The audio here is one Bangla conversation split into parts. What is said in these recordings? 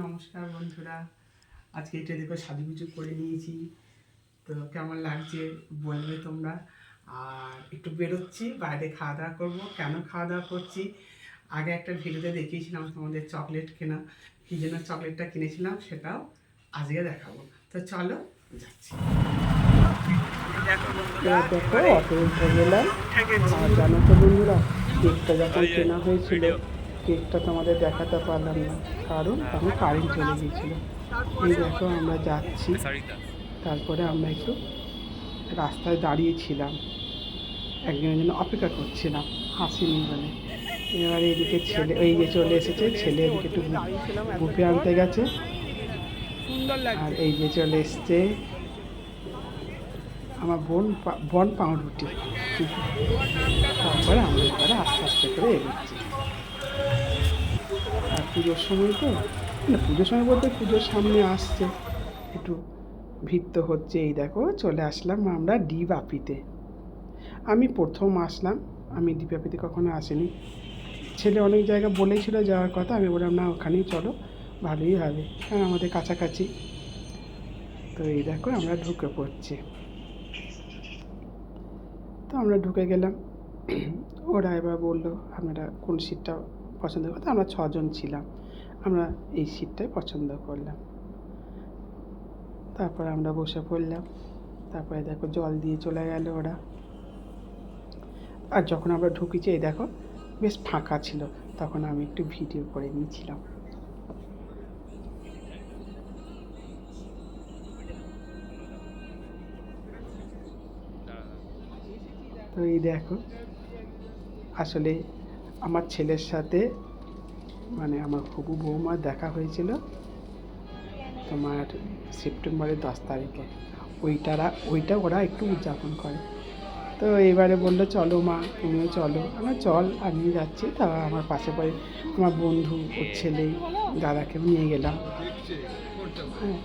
নমস্কার বন্ধুরা। আজকে এটা দেখো সাজুগুজু করে নিয়েছি। তো কেমন লাগছে বলবে তোমরা। আর একটু বেরোচ্ছি বাইরে খাওয়া দাওয়া করব। কেন খাওয়া দাওয়া করছি? আগে একটা ভিডিওতে দেখিয়েছিলাম তোমাদের চকলেট কেনা। কী জন্য চকলেটটা কিনেছিলাম সেটাও আজকে দেখাবো। তো চলো যাচ্ছি। দেখো অটো আর জানো তো বন্ধুরা কেকটা যখন কেনা হয়েছিল। কেকটা তোমাদের দেখাতে পারলাম না। কারণ তখন কারেন্ট চলে গিয়েছিল। এই দেখো আমরা যাচ্ছি। তারপরে আমরা একটু রাস্তায় দাঁড়িয়েছিলাম একজনের জন্য অপেক্ষা করছিলাম, হাসিনি বলে। এবার এদিকে ছেলে এই যে চলে এসেছে, ছেলে এদিকে একটু বুফে আনতে গেছে। আর এই যে চলে এসছে আমার বোন বন পাউরুটি। তারপরে আমরা এবারে আস্তে আস্তে করে এগোচ্ছি। পুজোর সময় তো? না, পুজোর সময় বলতে পুজোর সামনে আসছে। একটু ভিড় তো হচ্ছে এই দেখো, চলে আসলাম আমরা ডি বাপিতে আমি প্রথম আসলাম, আমি ডি বাপিতে কখনো আসিনি। ছেলে অনেক জায়গা বলেছিল যাওয়ার কথা, আমি বললাম, না, ওখানেই চলো, ভালোই হবে। হ্যাঁ আমাদের কাছাকাছি। তো এই দেখো, আমরা ঢুকে পড়ছি। তো আমরা ঢুকে গেলাম। ওরা এবার বলল, আপনারা কোন সিটটা পছন্দ করতে, আমরা ছজন ছিলাম। আমরা এই সিটটাই পছন্দ করলাম। তারপর আমরা বসে পড়লাম। তারপরে দেখো জল দিয়ে চলে গেল ওরা। আর যখন আমরা ঢুকেছি, এই দেখো বেশ ফাঁকা ছিল, তখন আমি একটু ভিডিও করে নিয়েছিলাম। তো এই দেখো, আসলে আমার ছেলের সাথে মানে আমার হবু বৌমার দেখা হয়েছিল তোমার সেপ্টেম্বরের দশ তারিখে। ওইটারা ওইটা ওরা একটু উদযাপন করে। তো এবারে বলল, চলো মা, তুমিও চলো। আমরা, চল। আমি যাচ্ছি। তা আমার পাশে পরে আমার বন্ধু, ওর ছেলে দাদাকেও নিয়ে গেলাম। হ্যাঁ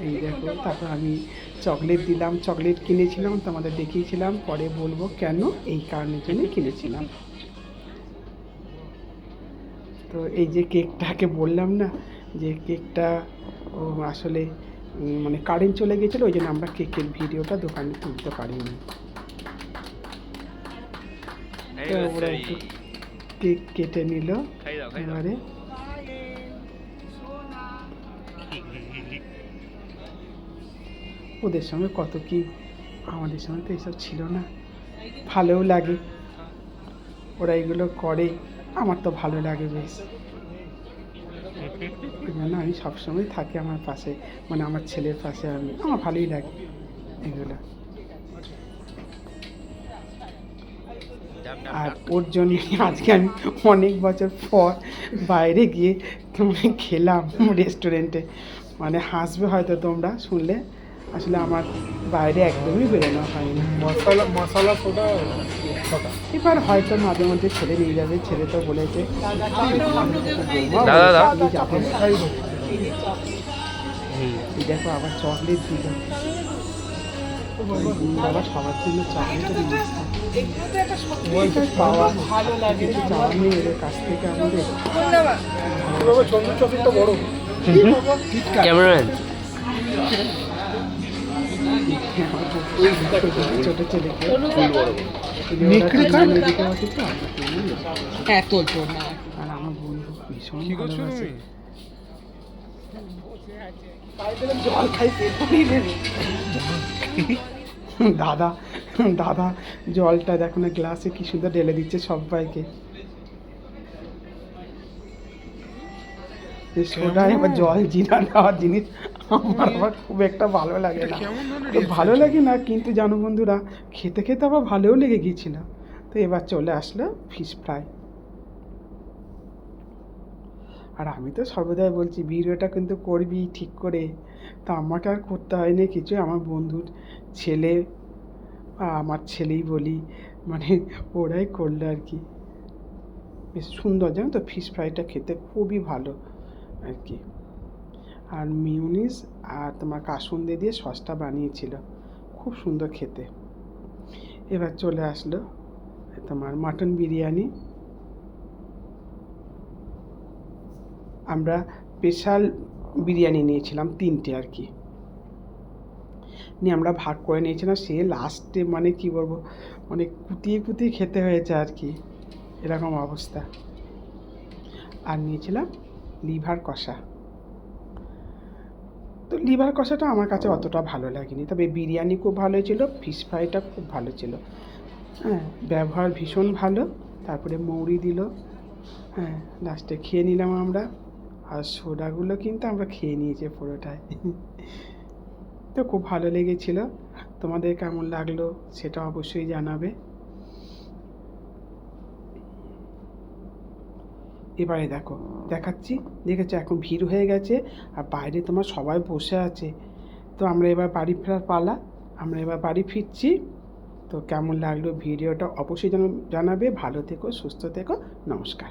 এই দেখো, তারপর আমি চকলেট দিলাম। চকলেট কিনেছিলাম, তোমাদের দেখিয়েছিলাম। পরে বলব, কেন? এই কারণের জন্য কিনেছিলাম। তো এই যে কেকটাকে বললাম না যে কেকটা ও আসলে মানে কারেন্ট চলে গেছিল ওই জন্য আমরা কেকের ভিডিওটা দোকানে তুলতে পারিনি। তো ওরা একটু কেক কেটে নিল এবারে। ওদের সঙ্গে কত কি আমাদের সঙ্গে তো এসব ছিল না। ভালোও লাগে। ওরা এগুলো করে। আমার তো ভালো লাগে বেশ। ওই জন্য আমি সবসময় থাকি আমার পাশে মানে আমার ছেলের পাশে আমি, আমার ভালোই লাগে এগুলো। আর ওর জন্য আজকে আমি অনেক বছর পর বাইরে গিয়ে তোমায় খেলাম রেস্টুরেন্টে মানে হাসবে হয়তো তোমরা শুনলে। আসলে আমার বাইরে একদমই বেরোনো হয় না মশলা মশলা সোডা এবার হয়তো মাঝে মধ্যে ছেলে নিয়ে যাবে ছেলে তো বলেছে। দাদা, দাদা। আপনি দেখো আবার চকলেট দিল। বাবা সবার জন্য চকলেট পাওয়া ভালো লাগে। চাওয়া নেই এদের কাছ থেকে আমাদের। বড়। ক্যামেরাম্যান। জল খাই দাদা দাদা, জলটা দেখো না, গ্লাসে কি সুন্দর ঢেলে দিচ্ছে সবাইকে। সোডা এবার জল জিনা দেওয়ার জিনিস। আমার আবার খুব একটা ভালো লাগে না। তো ভালো লাগে না কিন্তু জানো বন্ধুরা খেতে খেতে আবার ভালোও লেগে গিয়েছিল। তো এবার চলে আসলো ফিশ ফ্রাই আর আমি তো সর্বদাই বলছি ভিডিওটা কিন্তু করবি ঠিক করে। তা আমাকে আর করতে হয়নি কিছু আমার বন্ধুর ছেলে বা আমার ছেলেই বলি মানে ওরাই করল আর কি। বেশ সুন্দর জানো তো ফিশ ফ্রাইটা খেতে খুবই ভালো আর কি। আর মিউনিস আর তোমার কাসুন্দি দিয়ে সসটা বানিয়েছিল। খুব সুন্দর খেতে। এবার চলে আসলো তোমার মাটন বিরিয়ানি। আমরা স্পেশাল বিরিয়ানি নিয়েছিলাম তিনটে আর কি। নিয়ে আমরা ভাগ করে নিয়েছিলাম, সে লাস্টে মানে কি বলব মানে কুতিয়ে কুতিয়ে খেতে হয়েছে আর কি। এরকম অবস্থা। আর নিয়েছিলাম লিভার কষা। তো লিভার কষাটা আমার কাছে অতটা ভালো লাগেনি। তবে বিরিয়ানি খুব ভালো ছিল ফিশ ফ্রাইটা খুব ভালো ছিল। হ্যাঁ ব্যবহার ভীষণ ভালো, তারপরে মৌরি দিল। হ্যাঁ লাস্টে খেয়ে নিলাম আমরা। আর সোডাগুলো কিন্তু আমরা খেয়ে নিয়েছি পুরোটায় তো খুব ভালো লেগেছিল। তোমাদের কেমন লাগল সেটা অবশ্যই জানাবে। এবারে দেখো, দেখাচ্ছি। দেখেছ, এখন ভিড় হয়ে গেছে আর বাইরে তোমার সবাই বসে আছে। তো আমরা এবার বাড়ি ফেরার পালা। আমরা এবার বাড়ি ফিরছি। তো কেমন লাগল ভিডিওটা অবশ্যই জানাবে। ভালো থেকো, সুস্থ থেকো। নমস্কার।